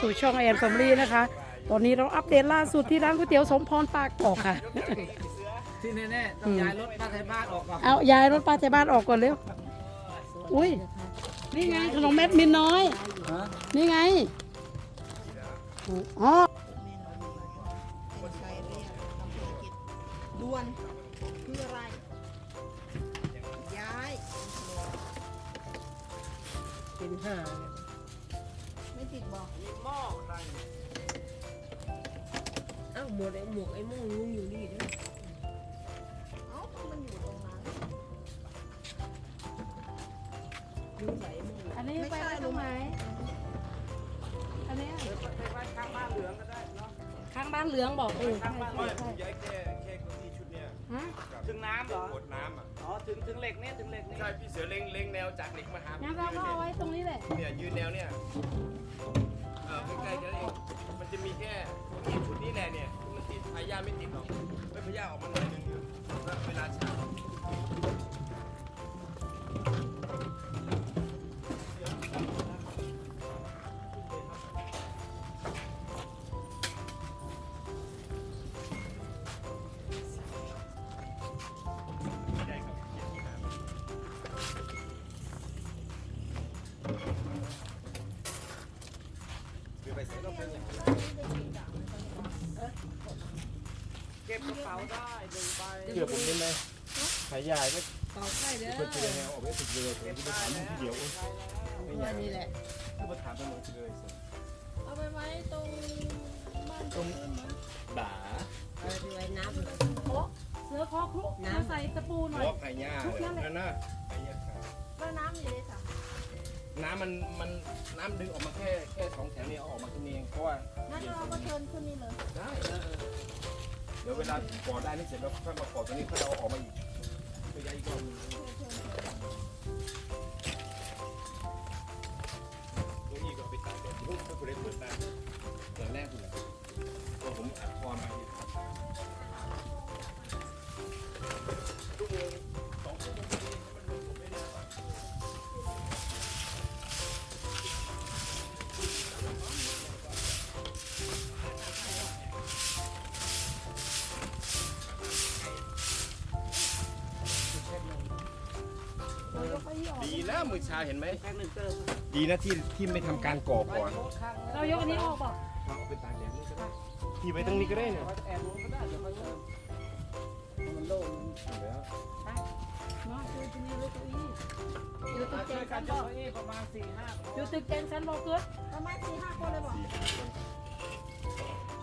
สู่ช่องแอนฟอมลี่นะคะ ตอนนี้เราอัปเดตล่าสุดที่ร้านก๋วยเตี๋ยวสมพรปากกอกค่ะ ที่แน่ๆต้องย้ายรถป้าไทยบ้านออกก่อนเอาย้ายรถป้าที่บ้านออกก่อนเร็ว อุ้ย นี่ไงขนมเม็ดมินน้อยฮะนี่ไง อ๋อเป็นใครเรียกทำธุรกิจด่วนคืออะไร ย้าย เป็นห้าไม่ ติดบอกอ้าวหมวกไอ้หมวกไอ้โม่งลุงอยู่นี่ด้วยเอ้ามันอยู่ตรงนั้น ลุงใส่ไอ้โม่งอันนี้ไปไว้ตรงไหนอันเนี้ยไปไว้ข้างบ้านเหลืองก็ได้เนาะข้างบ้านเหลืองบอกเออข้างบ้านเหไม่ลืองผมย้ายแค่แค่เก้ ถึงน้ำเหรอ กดน้ำอะอ๋อ ถึงถึงเหล็กเนี่ยถึงเหล็กนี่ใช่พี่เสือเล็งเล็งแนวจากเหล็กมาหางั้นเราก็เอาไว้ตรงนี้แหละเนี่ยยืนแนวเนี่ยเออใกล้ๆกันเองมันจะมีแค่เก้าอี้ชุดนี้แหละเนี่ยที่มันติดพายาไม่ติดหรอกไม่พายาออกมาหน่อยนึงอยู่แล้วเวลา ได้หนึ่งใบเชื่อผมได้ไหมพายาก็เป่าไข่เด้อเปิดแนวออกไปติดเลยผมจะไปถามทีเดียวไม่อยากนี่แหละคือมาถามไปหมดเลยสิเอาไปไว้ตรงบ้านตรงด่าเอาไปไว้น้ำเลยโอ้เสือคอครุมาใส่ตะปูหน่อยหัวพายานั่นน่ะพายาขาดก็น้ำอยู่เลยจ้ะน้ำมันมันน้ำดึงออกมาแค่แค่สองแถวนี้เอาออกมาแค่นี้เองเพราะว่างั้นเราก็เชิญขึ้นนี่เลยได้ เดี๋ยวเวลาก่อได้นี่เสร็จแล้วค่อยมาก่อตรงนี้ค่อยเอาออกมาอีกไปย้ายอีกรอบ แล้วมือชาเห็นไหมแพ็คหนึ่งเติมดีนะที่ที่ไม่ทำการก่อก่อนโค้ดข้างเรายกอันนี้ออกเปล่ะเอาไปตากแดดนี่ก็ได้ที่ไว้ตรงนี้ก็ได้เนี่ยไว้แอบนู้นก็ได้เดี๋ยวค่อยเติมมันโล่งเอาแล้วเนาะคือที่นี่เลยเก้าอี้อยู่ตึกแจช่วยงกัชั้นนยบอกกเก้าอี้ประมาณสี่ห้าคนอยู่ตึกแจงชั้นบอกเกิดประมาณสี่ห้าคนเลยบอกสี่ห้าคน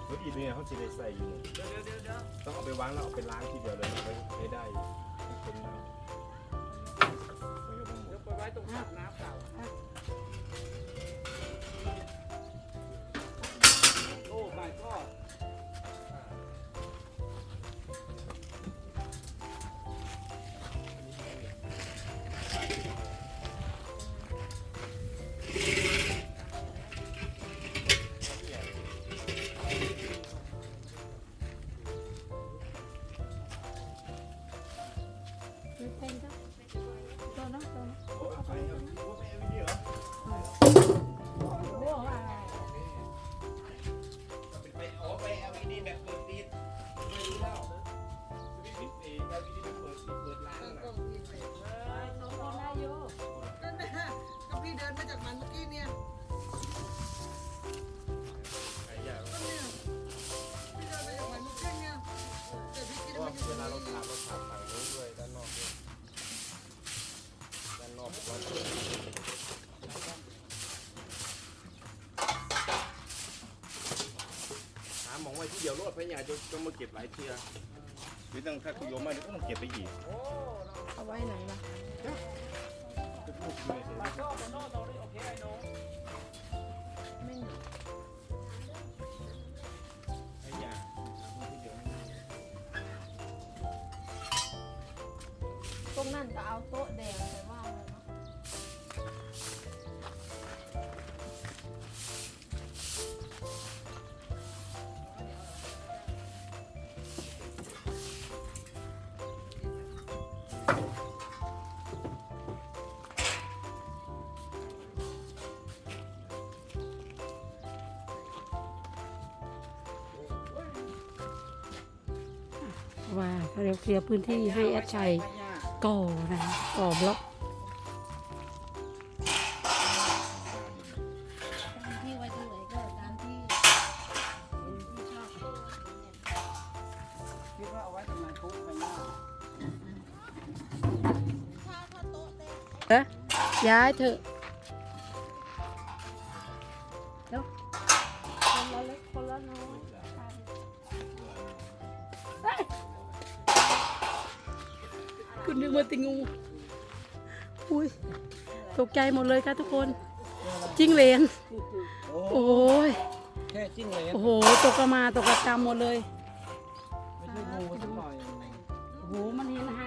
รถอีกเนี่ยเขาจะได้ใส่อยู่เนี่ยเดี๋ยวเดี๋ยวเดี๋ยวต้องเอาไปวางแล้วเอาไปล้างทีเดียวเลยไว้ให้ได้ให้คนมันก็ต้องหมเดี๋ยดว ไว้ตรงสระน้ำเก่า ว่าว่ามันอยู่ตรงเวลาเรานี้ขับเราขับฝั่งนู้นด้วยด้านนอกด้วยด้านนอกผมว่าหาหมองไว้ที่เดียวรถพยาจะจะมาเก็บหลายเทือหรือต้องถ้าคุณโยมมาเดี๋ยวก็ต้องเก็บไปอีกเอาไว้ไหนล่ะทุก เอาโต๊ะแดงไปว่างเลยนาะว่าเราเคลียร์พื้นที่ให้แอดชัย ก่อนะก่อบล็อกที่ไว้ตรงไหนก็ตามที่ที่ชอบคิดว่าเอาไว้ตรงไหนปุ๊บไปย่าถ้าเอ๊ะย้ายเถอะเดี๋ยวคนละเล็ก คุณนึกว่าติงู อุ้ย ตกใจหมดเลยค่ะทุกคน จิ้งเหลน โอ้ย แค่จิ้งเหลนโอ้โห ตกกระมาตกกระจำหมดเลย ไม่ใช่งูสักหน่อย โอ้โห มันเห็นห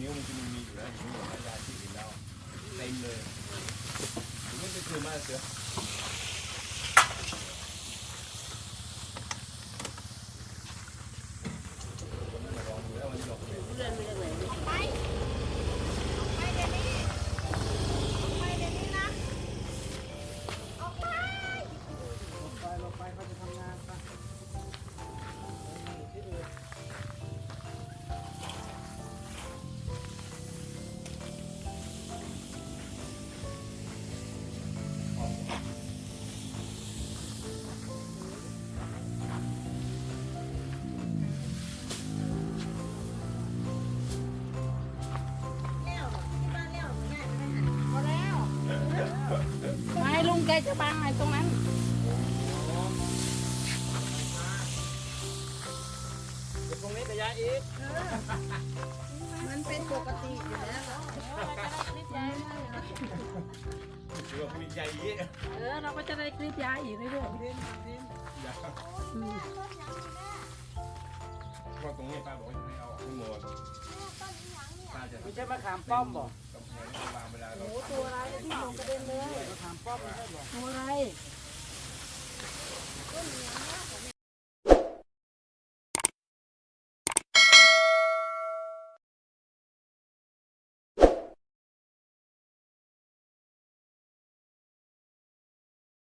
นิ้วมันจะมีอยู่แล้วอยู่ในยาที่อื่นแล้วเต็มเลยถึงไม่ไปคืนมาเสือ ไม่ลุงแกจะบังไอ้ตรงนั้น ตรงนี้ก็ย้ายอีกมันเป็นปกติอยู่แล้วเรอเสือมีใจเยอะเออเราก็จะได้คลิปยาอีกเรื่อยเล่นเล่นๆอืมเพราะตรงนี้ป้าบอกว่าจะให้เอาออกให้หมด ป้าจะไม่ใช่มะขามป้อมบ่กำแพงที่วางเวลาเราตัวอะไรที่มองกระเด็นเลยมะขามป้อมไม่ใช่บ่ตัวอะไร